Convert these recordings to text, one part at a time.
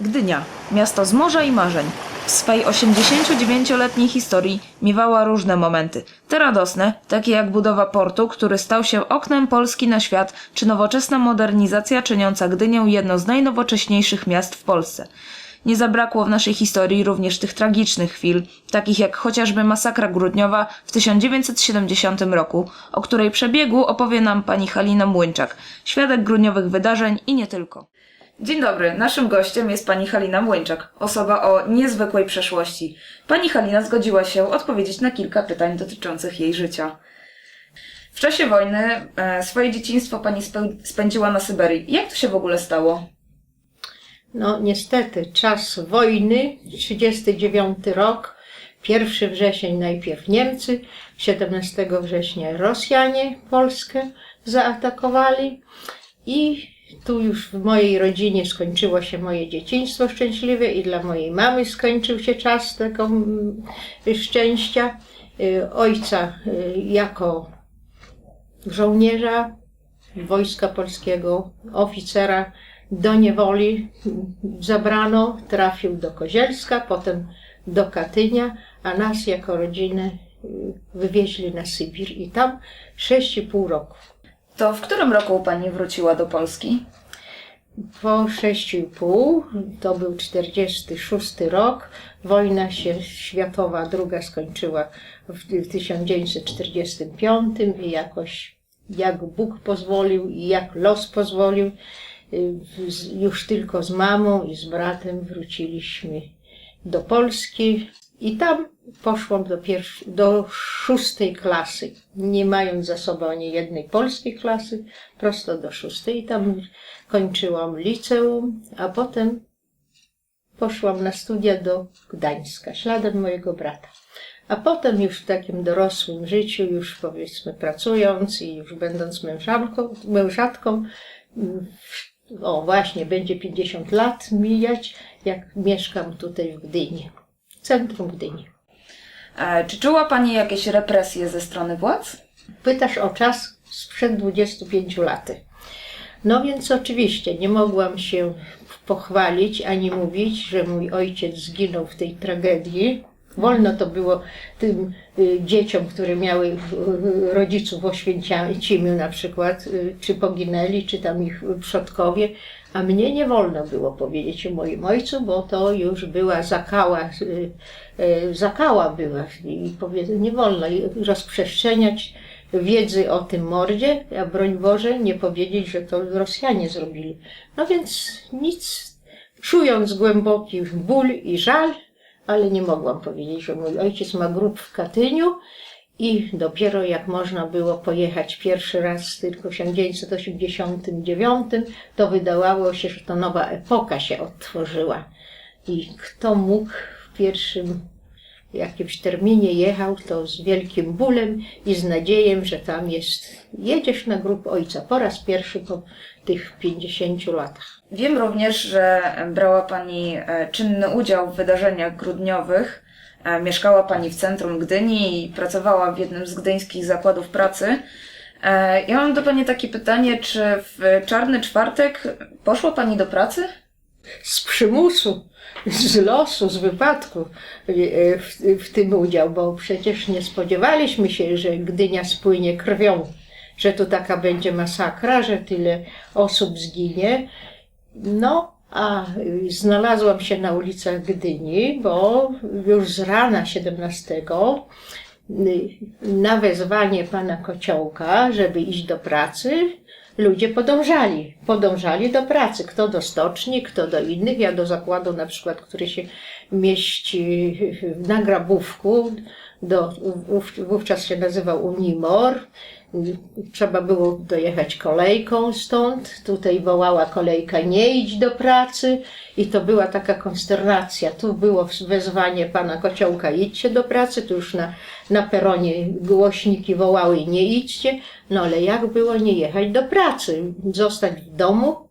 Gdynia, miasto z morza i marzeń. W swej 89-letniej historii miewała różne momenty. Te radosne, takie jak budowa portu, który stał się oknem Polski na świat, czy nowoczesna modernizacja czyniąca Gdynię jedno z najnowocześniejszych miast w Polsce. Nie zabrakło w naszej historii również tych tragicznych chwil, takich jak chociażby masakra grudniowa w 1970 roku, o której przebiegu opowie nam pani Halina Młynczak, świadek grudniowych wydarzeń i nie tylko. Dzień dobry, naszym gościem jest pani Halina Młynczak, osoba o niezwykłej przeszłości. Pani Halina zgodziła się odpowiedzieć na kilka pytań dotyczących jej życia. W czasie wojny e, swoje dzieciństwo pani spędziła na Syberii. Jak to się w ogóle stało? No niestety, czas wojny, 39 rok, 1 wrzesień najpierw Niemcy, 17 września Rosjanie Polskę zaatakowali i tu już w mojej rodzinie skończyło się moje dzieciństwo szczęśliwe i dla mojej mamy skończył się czas tego mm, szczęścia. Y, Ojca y, jako żołnierza Wojska Polskiego, oficera do niewoli zabrano, trafił do Kozielska, potem do Katynia, a nas jako rodzinę y, wywieźli na Sybir i tam 6,5 roku. To w którym roku pani wróciła do Polski? Po 6,5 to był 46 rok. Wojna się światowa druga skończyła w, w 1945 i jakoś jak Bóg pozwolił i jak los pozwolił, y, już tylko z mamą i z bratem wróciliśmy do Polski i tam poszłam do, do szóstej klasy, nie mając za sobą ani jednej polskiej klasy, prosto do szóstej. I tam kończyłam liceum, a potem poszłam na studia do Gdańska, śladem mojego brata. A potem już w takim dorosłym życiu, już powiedzmy pracując i już będąc mężanką, mężatką, o właśnie, będzie 50 lat mijać, jak mieszkam tutaj w Gdyni, centrum Gdyni. E, czy czuła pani jakieś represje ze strony władz? Pytasz o czas sprzed 25 lat. No więc oczywiście nie mogłam się pochwalić ani mówić, że mój ojciec zginął w tej tragedii. Wolno to było tym y, dzieciom, które miały y, rodziców w Oświęcimiu na przykład, y, czy poginęli, czy tam ich przodkowie, a mnie nie wolno było powiedzieć o moim ojcu, bo to już była zakała, y, y, zakała była i nie wolno rozprzestrzeniać wiedzy o tym mordzie, a broń Boże nie powiedzieć, że to Rosjanie zrobili. No więc nic, czując głęboki ból i żal, ale nie mogłam powiedzieć, że mój ojciec ma grób w Katyniu i dopiero jak można było pojechać pierwszy raz tylko w 1989, to wydawało się, że to nowa epoka się otworzyła. I kto mógł w pierwszym jakimś terminie jechał, to z wielkim bólem i z nadzieją, że tam jest, jedziesz na grób ojca po raz pierwszy po tych 50 latach. Wiem również, że brała pani e, czynny udział w wydarzeniach grudniowych. E, Mieszkała pani w centrum Gdyni i pracowała w jednym z gdyńskich zakładów pracy. E, Ja mam do pani takie pytanie, czy w czarny czwartek poszła pani do pracy? z przymusu, z losu, z wypadku e, w, w tym udział, bo przecież nie spodziewaliśmy się, że Gdynia spłynie krwią, że tu taka będzie masakra, że tyle osób zginie. No, a znalazłam się na ulicach Gdyni, bo już z rana 17 y, na wezwanie pana Kociołka, żeby iść do pracy, ludzie podążali. Podążali do pracy. Kto do stoczni, kto do innych. Ja do zakładu na przykład, który się mieści na Grabówku, do, wów- wówczas się nazywał Unimor. Trzeba było dojechać kolejką stąd. Tutaj wołała kolejka, nie idź do pracy. I to była taka konsternacja. Tu było wezwanie pana Kociołka, idźcie do pracy. Tu już na, na peronie głośniki wołały, nie idźcie. No ale jak było nie jechać do pracy? Zostać w domu,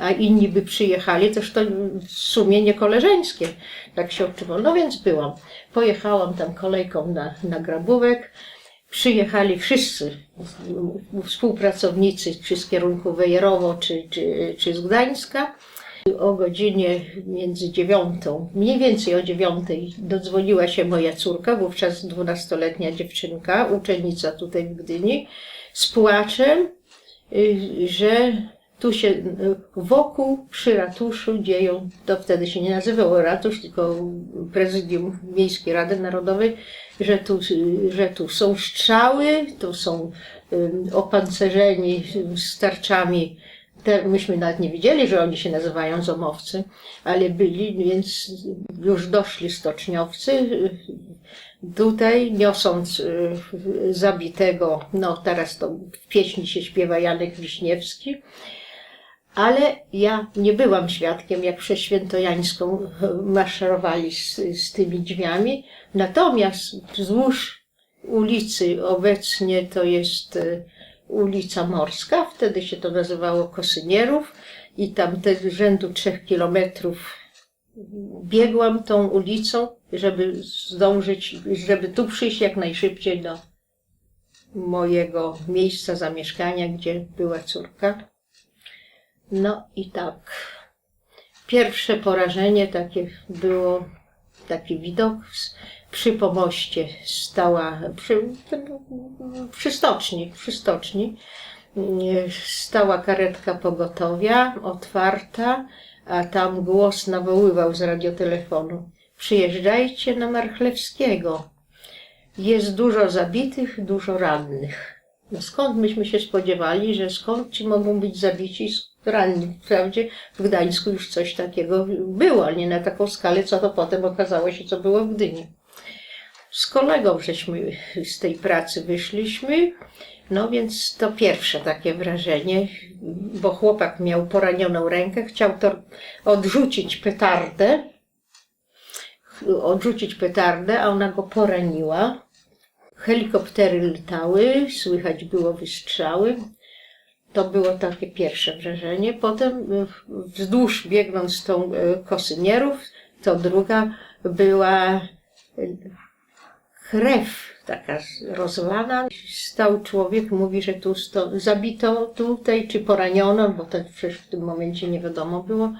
a inni by przyjechali, toż to w sumie nie koleżeńskie. Tak się odczuwało. No więc byłam. Pojechałam tam kolejką na, na Grabówek. Przyjechali wszyscy współpracownicy, czy z kierunku Wejerowo, czy, czy, czy z Gdańska. O godzinie między dziewiątą, mniej więcej o dziewiątej, dodzwoniła się moja córka, wówczas dwunastoletnia dziewczynka, uczennica tutaj w Gdyni, z płaczem, y, że tu się y, wokół przy ratuszu dzieją, to wtedy się nie nazywało ratusz, tylko prezydium Miejskiej Rady Narodowej, że tu, że tu są strzały, tu są y, opancerzeni z tarczami. Myśmy nawet nie wiedzieli, że oni się nazywają zomowcy, ale byli, więc już doszli stoczniowcy y, tutaj, niosąc zabitego, no teraz to w pieśni się śpiewa Janek Wiśniewski, ale ja nie byłam świadkiem, jak przez Świętojańską maszerowali z, z tymi drzwiami. Natomiast wzdłuż ulicy obecnie to jest e, ulica Morska, wtedy się to nazywało Kosynierów i tam te rzędu trzech kilometrów biegłam tą ulicą, żeby zdążyć, żeby tu przyjść jak najszybciej do mojego miejsca zamieszkania, gdzie była córka. No i tak. Pierwsze porażenie takie było, taki widok przy pomoście stała, przy, przy stoczni, przy stoczni stała karetka pogotowia, otwarta, a tam głos nawoływał z radiotelefonu. Przyjeżdżajcie na Marchlewskiego. Jest dużo zabitych, dużo rannych. No skąd myśmy się spodziewali, że skąd ci mogą być zabici, ranni? Wprawdzie w Gdańsku już coś takiego było, ale nie na taką skalę, co to potem okazało się, co było w Gdyni. Z kolegą żeśmy z tej pracy wyszliśmy, no więc to pierwsze takie wrażenie, bo chłopak miał poranioną rękę, chciał to odrzucić petardę, odrzucić petardę, a ona go poraniła. Helikoptery latały, słychać było wystrzały. To było takie pierwsze wrażenie. Potem y, wzdłuż biegnąc tą y, Kosynierów, to druga była y, krew taka rozlana. Stał człowiek, mówi, że tu sto, zabito tutaj, czy poraniono, bo to przecież w tym momencie nie wiadomo było,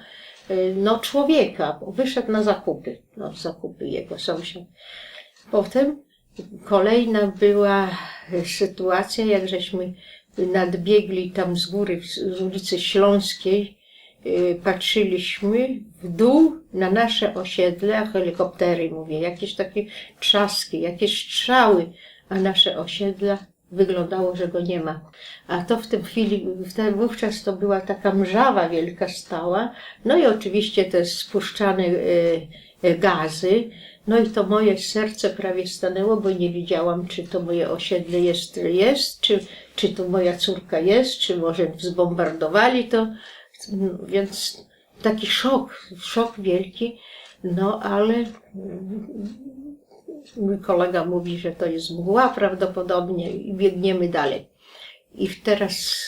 no człowieka, wyszedł na zakupy, no zakupy jego sąsiad. Potem kolejna była sytuacja, jak żeśmy nadbiegli tam z góry, z ulicy Śląskiej, y, patrzyliśmy w dół na nasze osiedle, a helikoptery, mówię, jakieś takie trzaski, jakieś strzały, a nasze osiedla wyglądało, że go nie ma. A to w tej chwili, wówczas to była taka mrzawa wielka stała, no i oczywiście te spuszczane y, y, gazy, no i to moje serce prawie stanęło, bo nie wiedziałam, czy to moje osiedle jest, jest czy, czy to moja córka jest, czy może zbombardowali to. Więc taki szok, szok wielki, no ale mm, mój kolega mówi, że to jest mgła prawdopodobnie i biegniemy dalej. I teraz,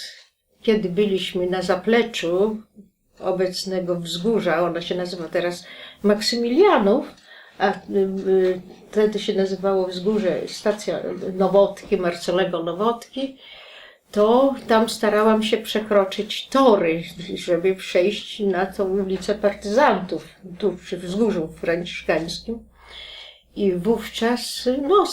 kiedy byliśmy na zapleczu obecnego wzgórza, ono się nazywa teraz Maksymilianów, a y, y, wtedy się nazywało wzgórze stacja Nowotki, Marcelego Nowotki, to tam starałam się przekroczyć tory, żeby przejść na tą ulicę partyzantów, tu przy wzgórzu franciszkańskim. I wówczas, no,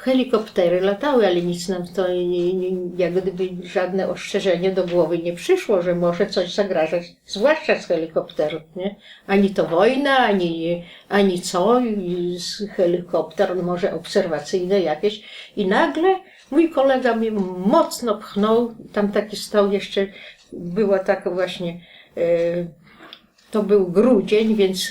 helikoptery latały, ale nic nam to, nie, nie, jak gdyby żadne ostrzeżenie do głowy nie przyszło, że może coś zagrażać, zwłaszcza z helikopterów, nie? Ani to wojna, ani, ani co, z helikopter, może obserwacyjne jakieś. I nagle mój kolega mnie mocno pchnął, tam taki stał jeszcze, była taka właśnie, e, to był grudzień, więc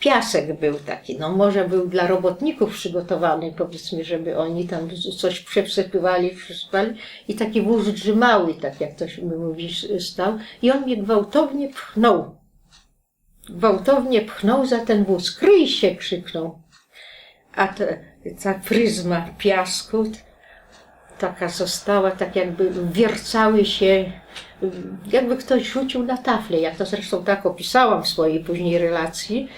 piasek był taki, no może był dla robotników przygotowany, powiedzmy, żeby oni tam coś przesypywali, przysypali i taki wóz drzymały, tak jak to się mówi, stał i on mnie gwałtownie pchnął. Gwałtownie pchnął za ten wóz. Kryj się! krzyknął. A ta, ta pryzma piasku taka została, tak jakby wiercały się, jakby ktoś rzucił na taflę. Ja to zresztą tak opisałam w swojej później relacji.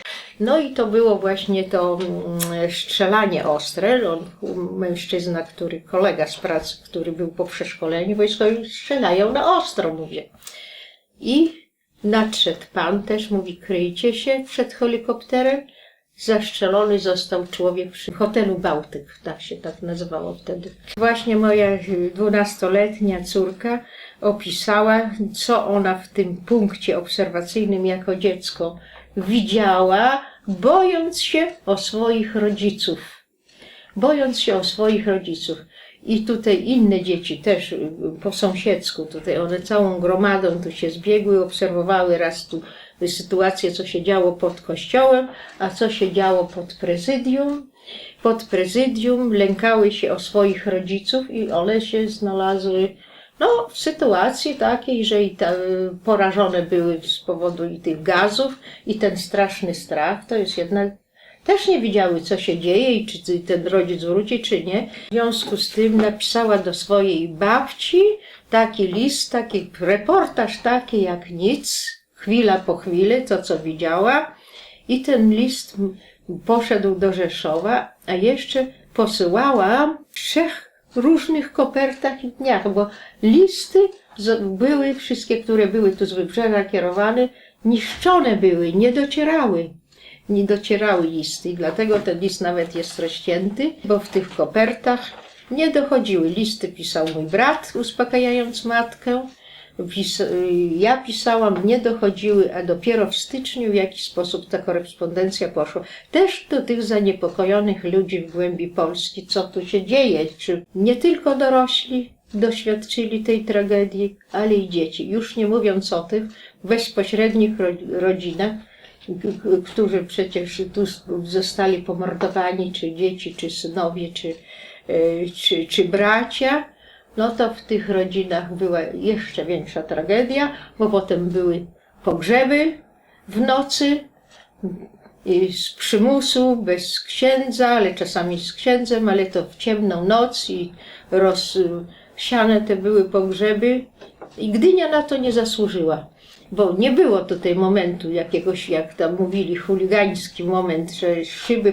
No i to było właśnie to mm, strzelanie ostre. On, mężczyzna, który, kolega z pracy, który był po przeszkoleniu wojskowym, strzelają na ostro, mówię. I Nadszedł pan też, mówi kryjcie się przed helikopterem. Zastrzelony został człowiek przy hotelu Bałtyk, tak się tak nazywało wtedy. Właśnie moja dwunastoletnia córka opisała, co ona w tym punkcie obserwacyjnym jako dziecko widziała, bojąc się o swoich rodziców. Bojąc się o swoich rodziców. I tutaj inne dzieci też y, po sąsiedzku, tutaj one całą gromadą tu się zbiegły, obserwowały raz tu sytuację, co się działo pod kościołem, a co się działo pod prezydium. Pod prezydium lękały się o swoich rodziców i one się znalazły no, w sytuacji takiej, że i ta, porażone były z powodu i tych gazów i ten straszny strach, to jest jednak też nie wiedziały, co się dzieje i czy ten rodzic wróci, czy nie. W związku z tym napisała do swojej babci taki list, taki reportaż taki jak nic, chwila po chwili, to co widziała. I ten list poszedł do Rzeszowa, a jeszcze posyłała w trzech różnych kopertach i dniach, bo listy były, wszystkie, które były tu z wybrzeża kierowane, niszczone były, nie docierały nie docierały listy i dlatego ten list nawet jest rozcięty, bo w tych kopertach nie dochodziły. Listy pisał mój brat, uspokajając matkę. Pis ja pisałam, nie dochodziły, a dopiero w styczniu w jakiś sposób ta korespondencja poszła. Też do tych zaniepokojonych ludzi w głębi Polski, co tu się dzieje, czy nie tylko dorośli doświadczyli tej tragedii, ale i dzieci. Już nie mówiąc o tych bezpośrednich ro rodzinach, którzy przecież tu zostali pomordowani, czy dzieci, czy synowie, czy, e, czy, czy bracia, no to w tych rodzinach była jeszcze większa tragedia, bo potem były pogrzeby w nocy, z przymusu, bez księdza, ale czasami z księdzem, ale to w ciemną noc i rozsiane te były pogrzeby. I Gdynia na to nie zasłużyła, bo nie było tutaj momentu jakiegoś, jak tam mówili, chuligański moment, że szyby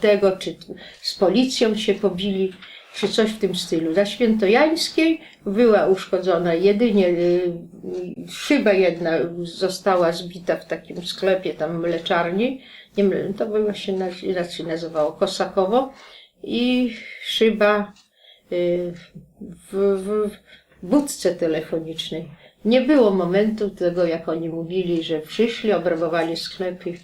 tego, czy z policją się pobili, czy coś w tym stylu. Za Świętojańskiej była uszkodzona jedynie y, szyba jedna została zbita w takim sklepie tam mleczarni, nie mle, to by się na- inaczej nazywało, Kosakowo i szyba y, w, w budce telefonicznej. Nie było momentu tego, jak oni mówili, że przyszli, obrabowali sklepy.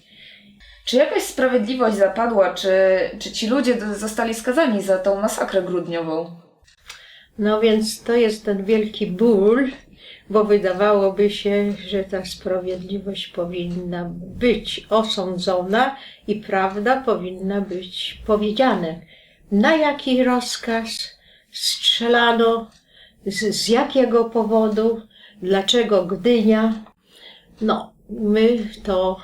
Czy jakaś sprawiedliwość zapadła, czy, czy ci ludzie zostali skazani za tą masakrę grudniową? No więc to jest ten wielki ból, bo wydawałoby się, że ta sprawiedliwość powinna być osądzona i prawda powinna być powiedziana. Na jaki rozkaz strzelano, z, z jakiego powodu, dlaczego Gdynia. No, my to,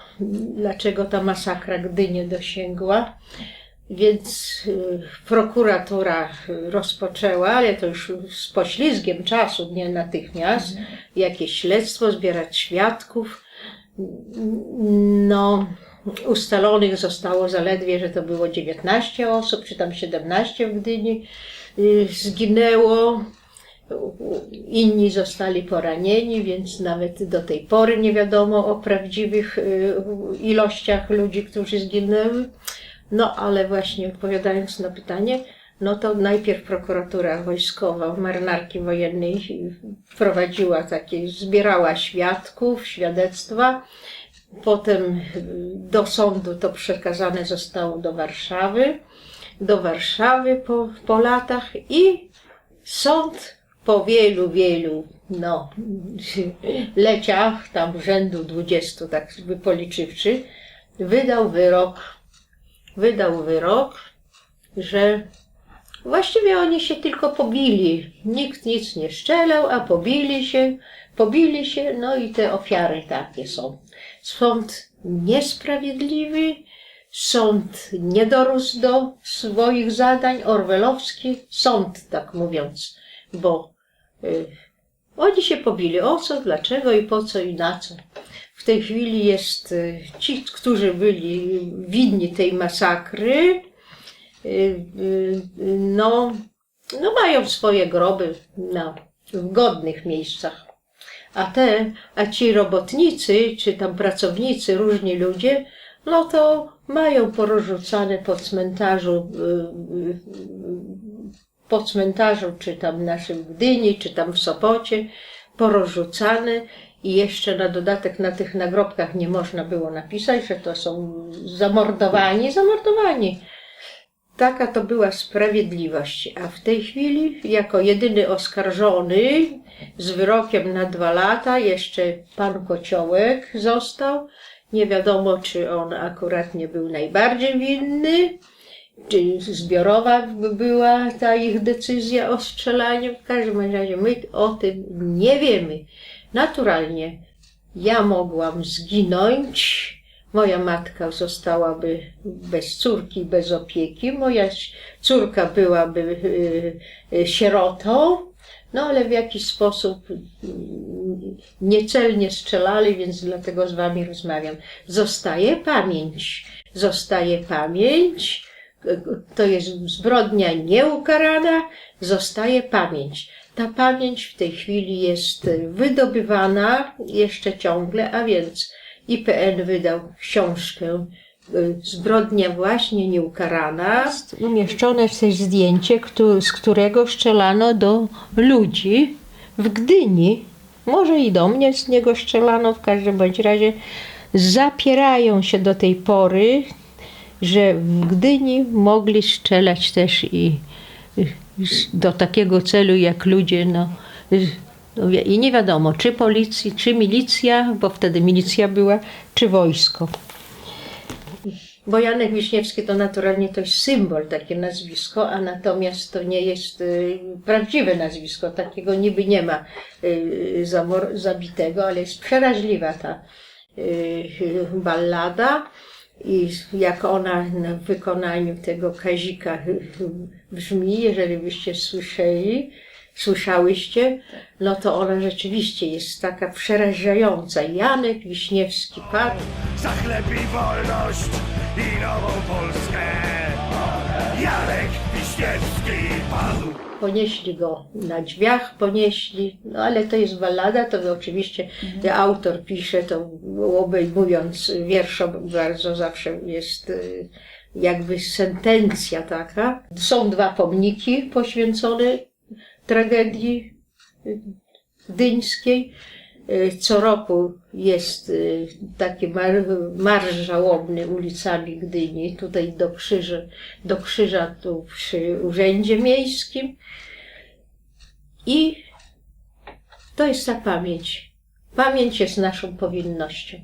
dlaczego ta masakra Gdynię dosięgła. Więc y, prokuratura rozpoczęła, ale to już z poślizgiem czasu, nie natychmiast, jakieś śledztwo, zbierać świadków. No, ustalonych zostało zaledwie, że to było 19 osób, czy tam 17 w Gdyni y, zginęło. Inni zostali poranieni, więc nawet do tej pory nie wiadomo o prawdziwych y, ilościach ludzi, którzy zginęły. No ale właśnie odpowiadając na pytanie, no to najpierw prokuratura wojskowa marynarki wojennej prowadziła takie, zbierała świadków, świadectwa. Potem y, do sądu to przekazane zostało do Warszawy. Do Warszawy po, po latach i sąd po wielu, wielu, no, leciach, tam rzędu 20, tak by policzywszy, wydał wyrok, wydał wyrok, że właściwie oni się tylko pobili. Nikt nic nie strzelał, a pobili się, pobili się, no i te ofiary takie są. Sąd niesprawiedliwy, sąd nie dorósł do swoich zadań, orwellowski sąd, tak mówiąc, bo y, oni się pobili. O co, dlaczego i po co i na co. W tej chwili jest y, ci, którzy byli winni tej masakry, y, y, no, no mają swoje groby na, w godnych miejscach. A te, a ci robotnicy, czy tam pracownicy, różni ludzie, no to mają porozrzucane po cmentarzu, y, y, po cmentarzu, czy tam naszym Gdyni, czy tam w Sopocie, porozrzucane i jeszcze na dodatek na tych nagrobkach nie można było napisać, że to są zamordowani, zamordowani. Taka to była sprawiedliwość. A w tej chwili, jako jedyny oskarżony z wyrokiem na dwa lata, jeszcze pan Kociołek został. Nie wiadomo, czy on akurat nie był najbardziej winny, czy zbiorowa była ta ich decyzja o strzelaniu. W każdym razie my o tym nie wiemy. Naturalnie ja mogłam zginąć, moja matka zostałaby bez córki, bez opieki, moja córka byłaby y, y, sierotą, no ale w jakiś sposób niecelnie strzelali, więc dlatego z wami rozmawiam. Zostaje pamięć, zostaje pamięć, to jest zbrodnia nieukarana, zostaje pamięć. Ta pamięć w tej chwili jest wydobywana jeszcze ciągle, a więc IPN wydał książkę y, Zbrodnia właśnie nieukarana. Umieszczone jest też zdjęcie, z którego strzelano do ludzi w Gdyni. Może i do mnie z niego strzelano, w każdym bądź razie zapierają się do tej pory, że w Gdyni mogli strzelać też i do takiego celu jak ludzie, no, no i nie wiadomo, czy policji, czy milicja, bo wtedy milicja była, czy wojsko. Bo Janek Wiśniewski to naturalnie to jest symbol, takie nazwisko, a natomiast to nie jest y, prawdziwe nazwisko, takiego niby nie ma y, zabitego, ale jest przeraźliwa ta y, ballada. I jak ona w wykonaniu tego Kazika brzmi, jeżeli byście słyszeli, słyszałyście, no to ona rzeczywiście jest taka przerażająca. Janek Wiśniewski padł. za chleb i wolność i nową Polskę. Jarek Wiśniewski padł. Ponieśli go na drzwiach, ponieśli, no ale to jest ballada, to oczywiście autor pisze to obejmując wierszom bardzo zawsze jest y, jakby sentencja taka. Są dwa pomniki poświęcone tragedii y, gdyńskiej. Y, Co roku jest y, taki mar, marsz żałobny ulicami Gdyni, tutaj do krzyża, do krzyża tu przy Urzędzie Miejskim. I to jest ta pamięć. Pamięć jest naszą powinnością.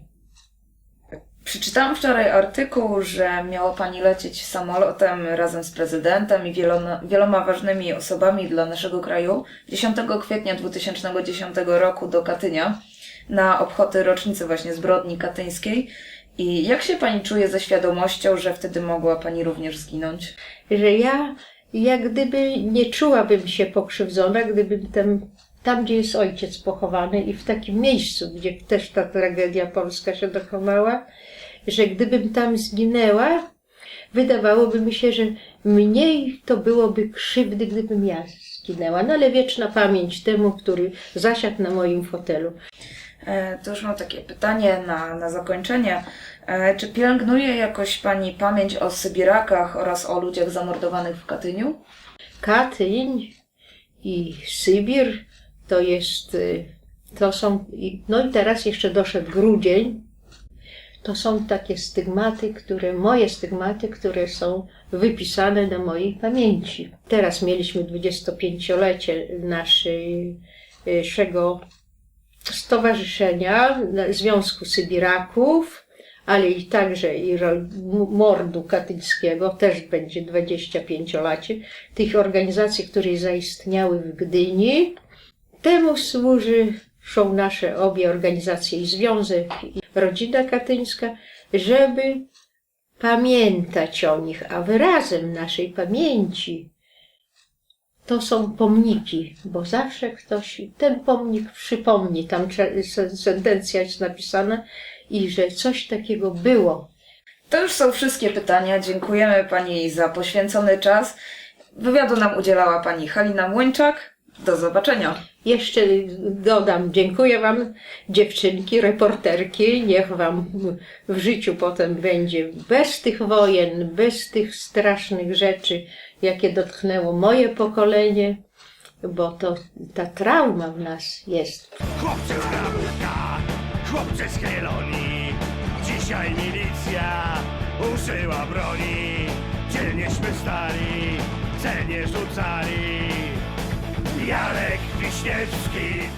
Przeczytałam wczoraj artykuł, że miała Pani lecieć samolotem razem z prezydentem i wieloma, wieloma ważnymi osobami dla naszego kraju 10 kwietnia 2010 roku do Katynia na obchody rocznicy właśnie zbrodni katyńskiej. I jak się Pani czuje ze świadomością, że wtedy mogła Pani również zginąć? Że ja jak gdyby nie czułabym się pokrzywdzona, gdybym tam, tam gdzie jest ojciec pochowany i w takim miejscu, gdzie też ta tragedia polska się dokonała, że gdybym tam zginęła, wydawałoby mi się, że mniej to byłoby krzywdy, gdybym ja zginęła. No ale wieczna pamięć temu, który zasiadł na moim fotelu. E, To już mam takie pytanie na, na zakończenie. E, Czy pielęgnuje jakoś Pani pamięć o Sybirakach oraz o ludziach zamordowanych w Katyniu? Katyń i Sybir to jest, y, to są, no i teraz jeszcze doszedł grudzień, to są takie stygmaty, które, moje stygmaty, które są wypisane na mojej pamięci. Teraz mieliśmy 25-lecie naszej- naszego stowarzyszenia Związku Sybiraków, ale i także i mordu katyńskiego też będzie 25-lecie tych organizacji, które zaistniały w Gdyni. Temu służą nasze obie organizacje i Związek i Rodzina Katyńska, żeby pamiętać o nich, a wyrazem naszej pamięci to są pomniki, bo zawsze ktoś ten pomnik przypomni, tam sentencja jest napisana i że coś takiego było. To już są wszystkie pytania. Dziękujemy Pani za poświęcony czas. Wywiadu nam udzielała Pani Halina Młyńczak, Do zobaczenia. Jeszcze dodam, dziękuję Wam, dziewczynki, reporterki. Niech Wam w życiu potem będzie bez tych wojen, bez tych strasznych rzeczy, jakie dotknęło moje pokolenie, bo to ta trauma w nas jest. Chłopcy z Grabówka, chłopcy z Kielonii Dzisiaj milicja użyła broni Dzielnieśmy stali, celnie rzucali Jarek Wiśniewski